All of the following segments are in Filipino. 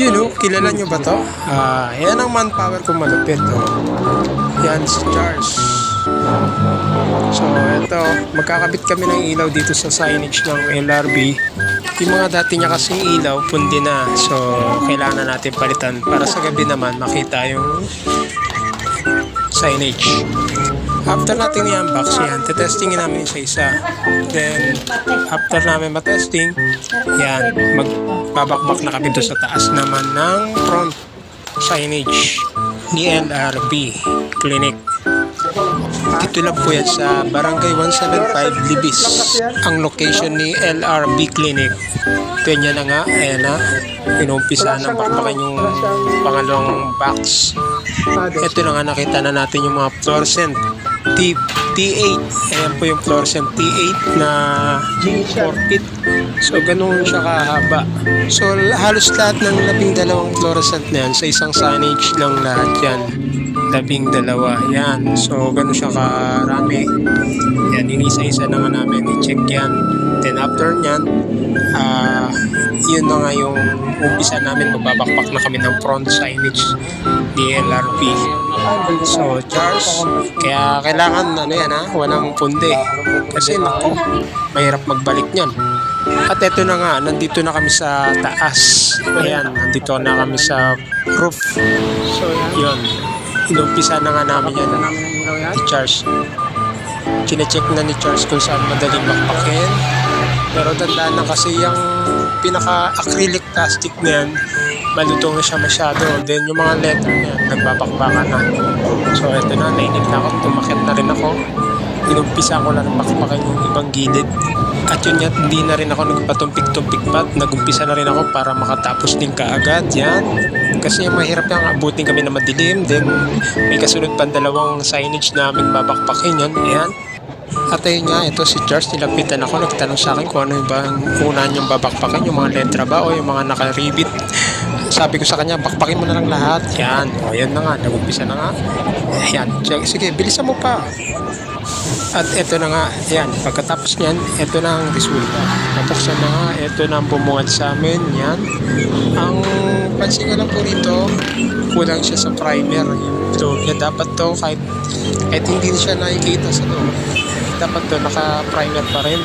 Yun o, kilala nyo ba to? Ah, yan ang manpower ko malupit. Oh. Yan si Charles. So, ito, magkakabit kami ng ilaw dito sa signage ng LRB. Yung mga dati niya kasing ilaw, pundi na. So, kailangan na natin palitan para sa gabi naman makita yung signage. After natin i-unbox yan, tetestingin namin sa isa. Then, after namin matesting, yan, magbabakbak na kami doon sa taas naman ng front signage ni LRB Clinic. Dito lang po yan sa Barangay 175 Libis, ang location ni LRB Clinic. Kanya na nga, ayan na, inumpisa ng bakbakan yung pangalawang box. Ito na nga nakita na natin yung mga fluorescent T T8. Ayan po yung fluorescent T8 na 4 feet. So, ganun siya kahaba. So, halos lahat ng labing dalawang fluorescent na yan sa isang signage lang lahat yan. Labing dalawa. Yan. So, ganun siya karami. Yan, inisa-isa na nga namin i-check yan. Then, after nyan, ah, yun na nga yung umpisa namin. Magbabakpak na kami ng front signage ni LRP. So, Charles, kaya kailangan ano yan ha, walang pundi. Kasi nako, mahirap magbalik niyan. At eto na nga, nandito na kami sa taas. Ayan, nandito na kami sa roof. So, yun. Inumpisa na nga namin yan ni Charles. Chinecheck na ni Charles kung saan madaling makpakin. Pero tandaan na kasi yung pinaka-acrylic plastic na yan, malutong siya masyado. Then yung mga letter niya, nagbabakbakan na. So eto na, nainip na ako, tumakit na rin ako. Inumpisa ko na bakbakan yung ibang gilid. At yun nga, hindi na rin ako nagpatumpik-tumpik pa. Nagumpisa na rin ako para makatapos din kaagad. Yan. Kasi mahirap yung abutin kami na madilim. Then may kasunod pa dalawang signage na aming babakpakin yan. Ayan. At ayun nga, ito si Charles, nilapitan ako, nagtanong sa akin kung ano yung ba ang una niyong babakpakan, yung mga letra ba o yung mga nakaribit. Sabi ko sa kanya, bakbakin mo na lang lahat. Yan, o yan na nga, nagumpisa na nga. Yan, sige, bilisan mo pa. At ito na nga, yan, pagkatapos niyan, ito na ang resulta. Napuksan na nga, ito na ang bumuhat sa amin, yan. Ang pansin ko lang po rito, kulang siya sa primer. So, yan dapat to, kahit, kahit hindi siya nakikita sa loob, dapat to naka-primer pa rin.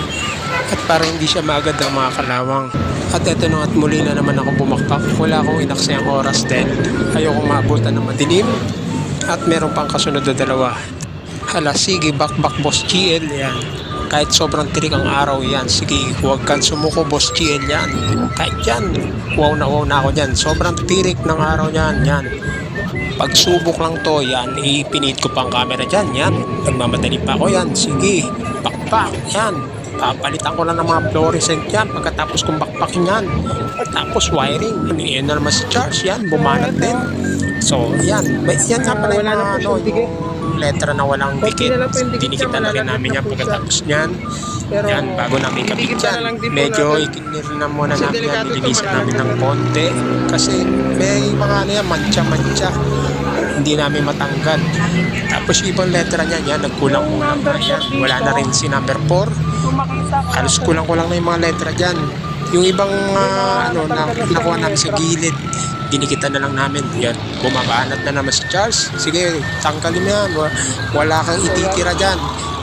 At para hindi siya maagad ang mga kalawang. At eto na at muli na naman ako bumakpak. Wala akong inaksayang oras din. Ayoko maabutan ng madilim. At meron pang kasunod na dalawa. Hala, sige, bakbak boss GL yan. Kahit sobrang tirik ang araw yan, sige, huwag kang sumuko boss GL yan. Kahit yan, wow na wow na ako dyan. Sobrang tirik ng araw yan, yan. Pagsubok lang to, yan, ipinit ko pang camera dyan, yan. Nagmamadali pa ako yan, sige, bakbak, yan. Papalitan ko lang ng mga fluorescent yan pagkatapos kong bakbakin yan. Tapos wiring, yan na naman si Charles, yan, bumanat din. So, yan, may, yan nga pala yung na po ano, yung letra na walang dikit. na lang niya, na rin wala namin na yan pagkatapos niyan. Yan, bago namin didikit yan. na lang Medyo ikinir na muna namin yan. Nililisan namin ng konti. Kasi may mga ano yan, mancha-mancha. Hindi namin matanggal. Tapos ibang letra niya, yan, nagkulang-kulang na yan. Wala na rin si number 4. Halos kulang-kulang na yung mga letra dyan. Yung ibang ah, ano na nakuha namin sa gilid, dinikitan na lang namin. Yan, bumabanat na naman si Charles. Sige, tanggalin mo yan. Wa- Wala kang ititira dyan.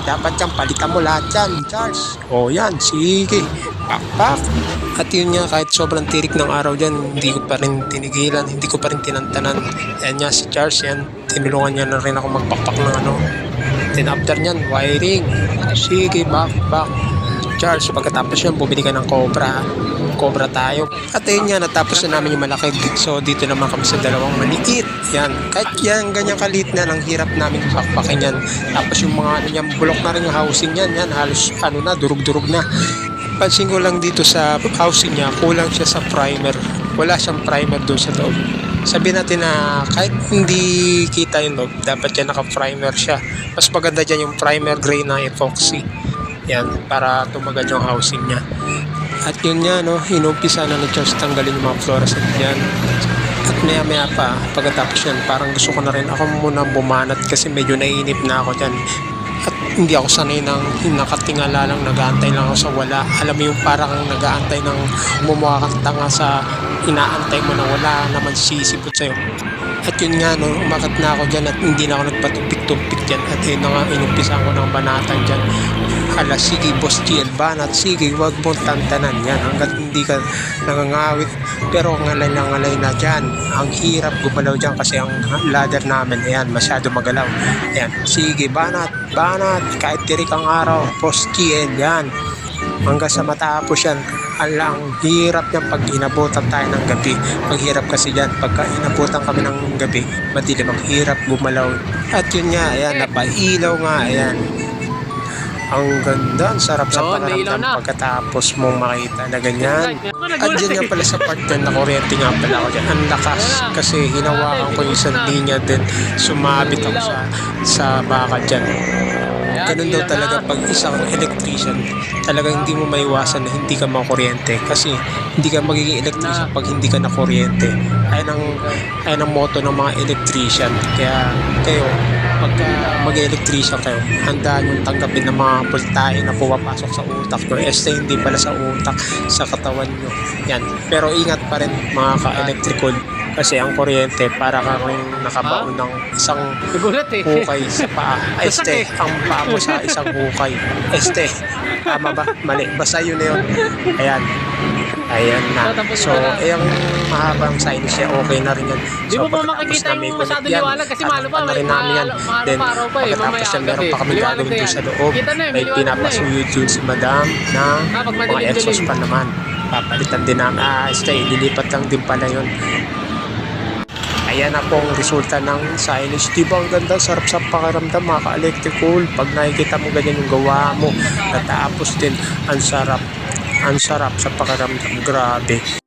Dapat yan, palitan mo lahat yan, Charles. O yan, sige. Pakpak. At yun nga, kahit sobrang tirik ng araw dyan, hindi ko pa rin tinigilan, hindi ko pa rin tinantanan. Yan nga, si Charles yan, tinulungan niya na rin ako magpakpak ng ano. Then after nyan, wiring. Sige, back, back. Charles, pagkatapos yan, bumili ka ng Cobra. Cobra tayo. At ayun nga, natapos na namin yung malaki. So, dito naman kami sa dalawang maliit. Yan. Kahit yan, ganyan kalit na, ang hirap namin pakpakin yan. Tapos yung mga ano yan, bulok na rin yung housing yan. Yan, halos ano na, durug-durug na. Pansin ko lang dito sa housing niya, kulang siya sa primer. Wala siyang primer doon sa loob. Sabihin natin na kahit hindi kita yung loob, dapat yan naka-primer siya. Mas maganda dyan yung primer gray na epoxy. Yan, para tumagad yung housing niya. At yun nga, no, inumpisa na ni Charles tanggalin yung mga fluorescent yan. At maya maya pa, pagkatapos yan, parang gusto ko na rin ako muna bumanat kasi medyo naiinip na ako dyan. At hindi ako sanay ng nakatingala lang, nag-aantay lang ako sa wala. Alam mo yung parang nag-aantay ng mumukha kang tanga sa inaantay mo na wala naman sisipot sa'yo. At yun nga, no, umakat na ako dyan at hindi na ako nagpatumpik-tumpik dyan. At yun na nga, inumpisan ko ng banatan dyan. Hala, sige, boss GL banat, sige, wag mong tantanan yan hanggat hindi ka nangangawit. Pero ngalay na ngalay na dyan. Ang hirap gumalaw dyan kasi ang ladder namin, ayan, masyado magalaw. Ayan, sige, banat, banat, kahit tirik ang araw, boss GL, yan. Hanggang sa matapos yan, ala, ang hirap niyan pag inabutan tayo ng gabi. Ang hirap kasi yan, pagka inabutan kami ng gabi, madilim, ang hirap gumalaw. At yun nga, ayan, napailaw nga, ayan. Ang ganda, ang sarap sa may ilaw pakiramdam pagkatapos mong makita na ganyan. Dyan nga pala sa part na kuryente nga pala ako dyan. Ang lakas kasi hinawakan ko yung isang linya din. Sumabit ako sa, sa baka dyan. Ganun daw talaga pag isang electrician, talagang hindi mo maiwasan na hindi ka makuryente kasi hindi ka magiging electrician pag hindi ka nakuryente. Ayan ang, ayan ang motto ng mga electrician. Kaya kayo, pagka mag-electrician kayo, handaan yung tanggapin ng mga pultahe na pumapasok sa utak nyo. Este hindi pala sa utak, sa katawan nyo. Yan. Pero ingat pa rin mga ka-electrical kasi ang kuryente para ka rin nakabaon ng isang Nagulat eh. hukay sa paa. Este, ang paa mo sa isang hukay. Este, tama ba? Mali. Basta yun na yun. Ayan. Ayan na. So, eh, ang mahabang sinus siya, okay na rin yun. Di mo pa pagkatapos makikita yung masyado yan, liwanag kasi malo pa, tatakpan na may rin namin yan. mahalo- mahalo Then, pa araw pa eh, pagkatapos mamaya yan, meron pa kami Liwanag gagawin na doon yan. sa loob. Kita na eh, may May liwanag na si madam na Ah, pag mga madilim-dilim. exhaust pa naman. Papalitan din namin. Ah, este, ililipat lang din pala yun. Ayan na po ang resulta ng silence. Di ang ganda? Sarap sa pakiramdam mga ka-electrical. Pag nakikita mo ganyan yung gawa mo, natapos din, ang sarap. Ang sarap sa pakiramdam. Grabe.